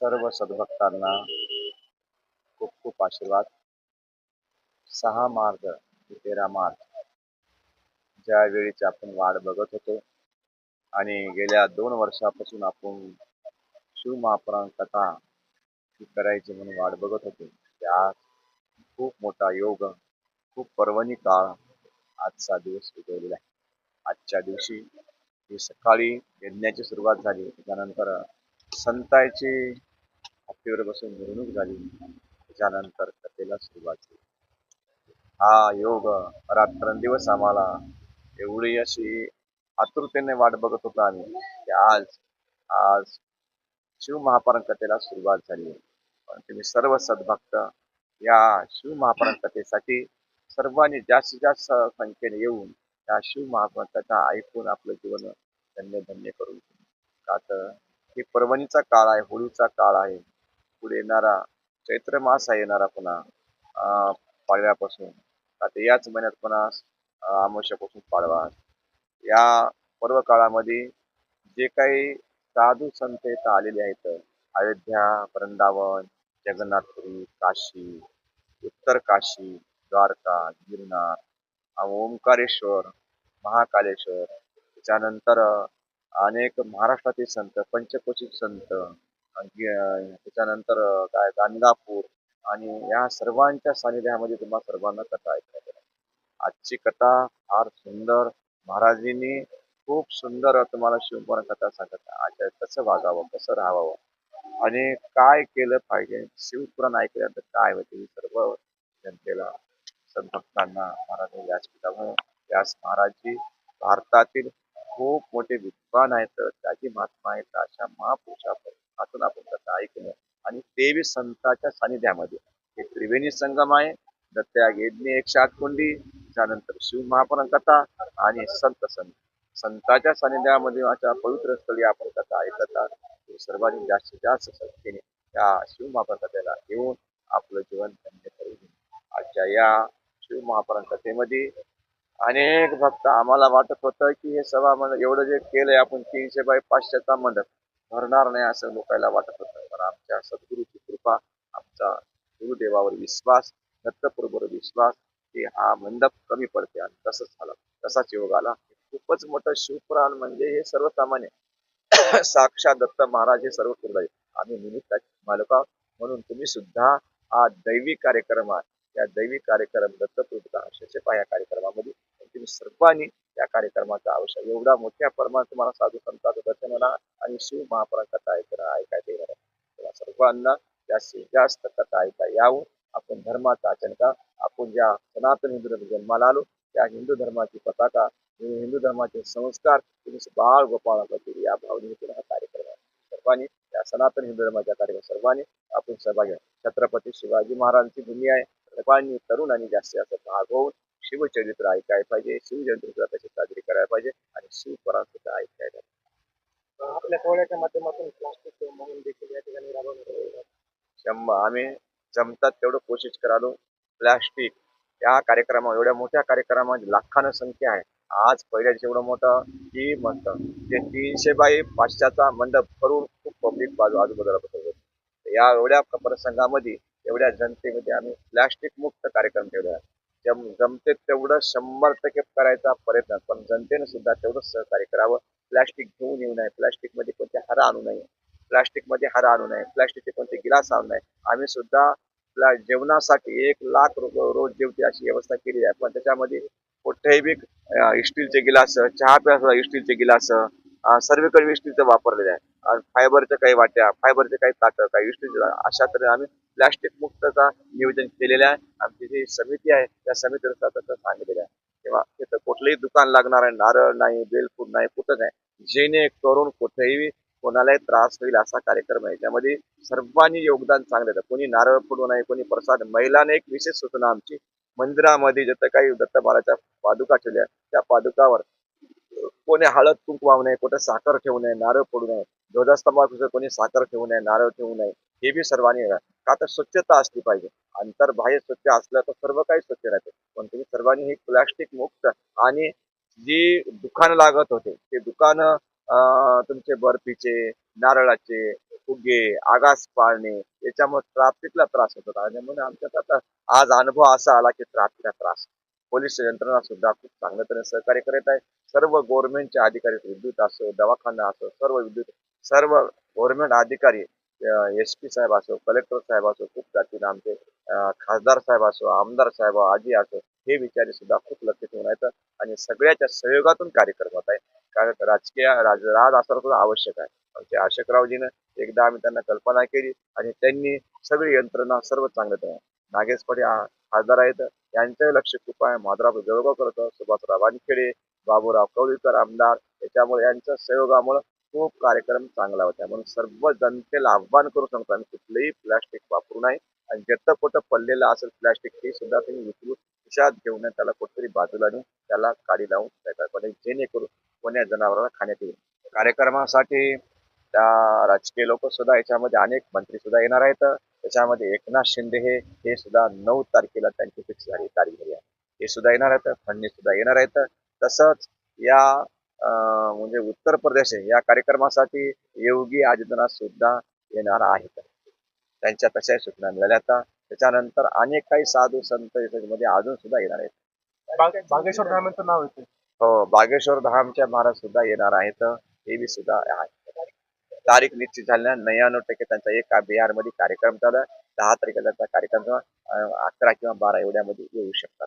सर्व सद्भक्तांना खूप खूप आशीर्वाद. सहा मार्च ते तेरा मार्च ज्या वेळीची आपण वाट बघत होतो आणि गेल्या दोन वर्षापासून आपण शिव महापुराण कथा ही करायची म्हणून वाट बघत होतो. त्यात खूप मोठा योग खूप पर्वणी काळ आजचा दिवस उगवलेला आहे. आजच्या दिवशी ही सकाळी यज्ञाची सुरुवात झाली. त्यानंतर संतांची हत्तीवर बसून मिरवणूक झाली. त्याच्यानंतर कथेला सुरुवात झाली. हा योग रात्रंदिवस आम्हाला एवढी अशी आतुरतेने वाट बघत होतो आम्ही की आज आज शिव महापारण कथेला सुरुवात झाली. आहे पण तुम्ही सर्व सद्भक्त या शिव महापारण कथेसाठी सर्वांनी जास्तीत जास्त संख्येने येऊन त्या शिव महापारण कथा ऐकून आपलं जीवन धन्य धन्य करू. का तर हे पर्वणीचा काळ आहे होळीचा काळ आहे. पुढे येणारा चैत्र मास येणारा पुन्हा अं, पाडव्यापासून. आता याच महिन्यात पुन्हा अं, पाडवा. या पर्व काळामध्ये जे काही साधू संत इथं आलेले आहेत अयोध्या वृंदावन जगन्नाथपुरी काशी उत्तर काशी द्वारका गिरनार ओंकारेश्वर महाकालेश्वर त्याच्यानंतर अनेक महाराष्ट्रातील संत पंचकोशी संत त्याच्यानंतर काय गाणगापूर आणि या सर्वांच्या सानिध्यामध्ये तुम्हाला सर्वांना कथा ऐकायला मिळेल. आजची कथा फार सुंदर. महाराजांनी खूप सुंदर तुम्हाला शिवपुराण कथा सांगत आज कसं वागावं कसं राहावं आणि काय केलं पाहिजे शिवपुराण ऐकल्यानंतर काय होते सर्व जनतेला सद्भक्तांना महाराज व्यासपीठामुळे व्यास महाराजजी भारतातील खूप मोठे विद्वान आहेत. त्याची महात्मा आहेत अशा महापुरुषापासून आपण कथा ऐकणं आणि तेवीस संतांच्या सानिध्यामध्ये हे त्रिवेणी संगम आहे. दत्त्या गेदनी एकशे आठ कोंडी त्यानंतर शिव महापुराण कथा आणि संत संत. संतांच्या सानिध्यामध्ये अशा पवित्र स्थळी आपण कथा ऐकत आहात. सर्वांनी जास्तीत जास्त संख्येने त्या शिव महापुराण कथेला येऊन आपलं जीवन धन्य करून आजच्या या शिव महापुराण कथेमध्ये अनेक भक्त आम्हाला वाटत होतं की हे सभा मंडळ एवढं जे केलंय आपण तीनशे बाय पाचशेचा मंडप. भरणार नाही असं लोकांना वाटत होतं. पण आमच्या सद्गुरूची कृपा आमचा गुरुदेवावर विश्वास दत्तप्रभूवर विश्वास की हा मंडप कमी पडते आणि तसंच झालं. तसाच योग आला. खूपच मोठं शिवपुराण म्हणजे हे सर्वसामान्य. साक्षात दत्त महाराज हे सर्व आहे आम्ही निमित्ताचे मालक आहोत. म्हणून तुम्ही सुद्धा हा दैवी कार्यक्रम आहे. या दैवी कार्यक्रम दत्तप्रभूचा आशेचे या कार्यक्रमामध्ये तुम्ही सर्वांनी त्या कार्यक्रमाचा आवश्यक. एवढा मोठ्या प्रमाणात तुम्हाला साधू संतांचं दर्शन होणार आणि शिव महापुराण कथा ऐकणं ऐकायला येणार आहे. सर्वांना जास्तीत जास्त कथा ऐका यावं. आपण धर्माचं आचरण का आपण ज्या सनातन हिंदू धर्मात जन्माला आलो त्या हिंदू धर्माची पताका हिंदू धर्माचे संस्कार तुम्ही बाळ गोपाळ करतील या भावनेतून हा कार्यक्रम आहे. सर्वांनी या सनातन हिंदू धर्माच्या कार्यक्रम सर्वांनी आपण सहभागी छत्रपती शिवाजी महाराजांची भूमी आहे. सर्वांनी तरुणांनी जास्तीत जास्त भाग होऊन शिवचरित्र ऐकायला पाहिजे शिवजयंती सुद्धा तशी साजरी करायला पाहिजे आणि शिवपुराण सुद्धा ऐकायला पाहिजे. आपल्या सोहळ्याच्या माध्यमातून प्लास्टिक मोहीम देखील या ठिकाणी राबवण्यात. शंभर आम्ही जमतात तेवढं कोशिश करालो. प्लास्टिक या कार्यक्रमात एवढ्या मोठ्या कार्यक्रमात लाखानं संख्या आहे. आज पहिल्या दिवशी एवढं मोठं की मस्त. ते तीनशे बाय पाचशेचा मंडप करून खूप पब्लिक बाजू आजूबाजूला बसवतो या एवढ्या प्रसंगामध्ये एवढ्या जनतेमध्ये आम्ही प्लास्टिक मुक्त कार्यक्रम ठेवला आहे. जम जमते तेवढं शंभर टक्के करायचा प्रयत्न. पण जनतेनं सुद्धा तेवढंच सहकार्य करावं. प्लॅस्टिक घेऊन येऊ नये. प्लॅस्टिकमध्ये कोणते हार आणू नये. प्लॅस्टिकमध्ये हरा हार आणू नये. प्लॅस्टिकचे कोणते गिलास आणू नये. आम्ही सुद्धा प्ला- जेवणासाठी एक लाख रुपये रोज जेवते अशी व्यवस्था केली आहे. पण त्याच्यामध्ये कुठेही बी स्टीलचे गिलास चहा प्यायला स्टीलचे गिलास सर्वेकडे स्टीलचं वापरलेलं आहे. फायबरच्या काही वाट्या फायबरचे काही ताटं काही स्टीलचे अशा तऱ्हेने आम्ही प्लास्टिक मुक्तचा नियोजन केलेलं आहे. आमची जी समिती आहे त्या समितीनुसार तसं सांगितलेलं आहे. किंवा तिथं कुठलंही दुकान लागणार आहे नारळ नाही बेलफूट नाही कुठं नाही. जेणेकरून कुठेही कोणालाही त्रास होईल असा कार्यक्रम आहे. त्यामध्ये सर्वांनी योगदान चांगलं येतं कोणी नारळ फोडू नाही कोणी प्रसाद. महिलांना एक विशेष सूचना आमची. मंदिरामध्ये जिथं काही दत्त पादुका ठेवल्या त्या पादुकावर कोणी हळद कुंकू वाहू नये कुठे साखर ठेवू नये नारळ फोडू नये ध्वजास्तंभावर कोणी साखर ठेवू नये नारळ ठेवू नये हे बी सर्वांनी का तर स्वच्छता असली पाहिजे. अंतर्बाह्य स्वच्छ असलं तर सर्व काही स्वच्छ राहते. पण तुम्ही सर्वांनी हे प्लॅस्टिक मुक्त आणि जी दुकानं लागत होते ते दुकानं अं, तुमचे बर्फीचे नारळाचे फुगे आगास पाळणे याच्यामुळे ट्राफिकला त्रास होत होता. आणि म्हणून आमच्यात आता आज अनुभव असा आला की ट्राफिकला त्रास. पोलीस यंत्रणा सुद्धा खूप चांगल्या तऱ्हेने सहकार्य करत आहे. सर्व गव्हर्नमेंटचे अधिकारी विद्युत असो दवाखाना असो सर्व विद्युत सर्व गव्हर्नमेंट अधिकारी एस पी साहेब असो कलेक्टर साहेब असो खूप जातीनं आमचे खासदार साहेब असो आमदार साहेब आजी असो हे विचारी सुद्धा खूप लक्ष ठेवून आहेत आणि सगळ्याच्या सहयोगातून कार्यक्रम होत आहे कारण राजकीय राज राज असणं सुद्धा आवश्यक आहे. आमचे अशोकरावजीनं एकदा आम्ही त्यांना कल्पना केली आणि त्यांनी सगळी यंत्रणा सर्व चांगलं नागेश पटे खासदार आहेत यांचं लक्ष खूप आहे. माधुराव जळगाव करतो सुभाषराव वानखेडे बाबूराव कवळीकर आमदार त्याच्यामुळे यांच्या सहयोगामुळे खूप कार्यक्रम चांगला होता. म्हणून सर्व जनतेला आव्हान करू सांगतो आम्ही कुठलंही प्लास्टिक वापरू नये. आणि जिथं कुठं पडलेलं असेल प्लास्टिक ते सुद्धा तुम्ही उचलून खिशात घेऊन त्याला कुठेतरी बाजूला नेऊन त्याला काडी लावून टाका जेणेकरून कोण्या जनावराला खाण्यात येईल. कार्यक्रमासाठी त्या राजकीय लोक सुद्धा याच्यामध्ये अनेक मंत्री सुद्धा येणार आहेत. त्याच्यामध्ये एकनाथ शिंदे हे हे सुद्धा नऊ तारखेला त्यांची फिक्स झाली तारीख झाली आहे. हे सुद्धा येणार आहेत फडणवीस सुद्धा येणार आहेत. तसंच या म्हणजे उत्तर प्रदेश या कार्यक्रमासाठी योगी आदित्यनाथ सुद्धा येणार आहेत. त्यांच्या तशाही सूचना मिळाल्या आता. त्याच्यानंतर अनेक काही साधू संत याच्यामध्ये अजून सुद्धा येणार आहेत. बाग- बागेश्वर धामांचं नाव येते हो बागेश्वर धामच्या महाराज सुद्धा येणार आहेत. हे बी सुद्धा आहे. तारीख निश्चित झाल्या नव्याण्णव टक्के त्यांचा एक बिहारमध्ये कार्यक्रम झाला दहा तारखेला त्यांचा कार्यक्रम अकरा किंवा बारा एवढ्यामध्ये येऊ शकतात.